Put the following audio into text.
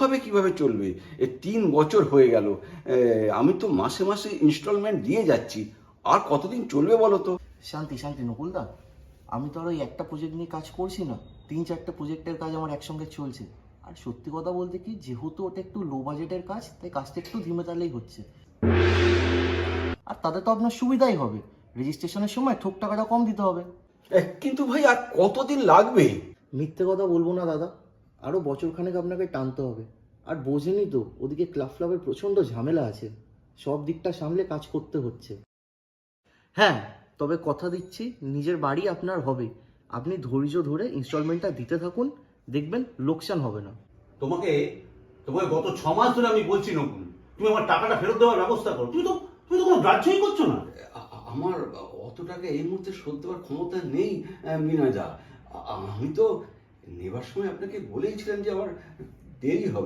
এভাবে কীভাবে চলবে? এ তিন বছর হয়ে গেল। আমি তো মাসে মাসে ইনস্টলমেন্ট দিয়ে যাচ্ছি। আর কতদিন চলবে বলো তো? শান্তি শান্তি নকুলদা। আমি তো আর ওই একটা প্রজেক্ট নিয়ে কাজ করছি না। তিন চারটে প্রজেক্টের কাজ আমার একসঙ্গে চলছে। আর সত্যি কথা বলতে কি যেহেতু ওটা একটু লো বাজেটের কাজ তাই কাজটা একটু ধীমে তালেই হচ্ছে। আর তাতে তো আপনার সুবিধাই হবে। রেজিস্ট্রেশনের সময় ঠোক টাকাটা কম দিতে হবে। কিন্তু ভাই আর কতদিন লাগবে? মিথ্যে কথা বলব না দাদা। আরও বছরখানেক আপনাকে টানতে হবে। আর বোঝেনি তো ওদিকে ক্লাব ক্লাবের প্রচণ্ড ঝামেলা আছে। সব দিকটা সামলে কাজ করতে হচ্ছে। হ্যাঁ তবে কথা দিচ্ছি নিজের বাড়ি আপনার হবে। আপনি ধৈর্য ধরে ইনস্টলমেন্টটা দিতে থাকুন দেখবেন লোকসান হবে না। তোমাকে তোমাকে গত ছ মাস ধরে আমি বলছি নকুল তুমি আমার টাকাটা ফেরত দেওয়ার ব্যবস্থা করো। তুমি তো তুমি তো কোনো গ্রাহ্যই করছ না। আমার অত টাকা এই মুহূর্তে শোধ দেওয়ার ক্ষমতা নেই আহ, মিনাজা আমি তো নেবার সময় আপনাকে বলেইছিলেন যে আমার দেরি হবে।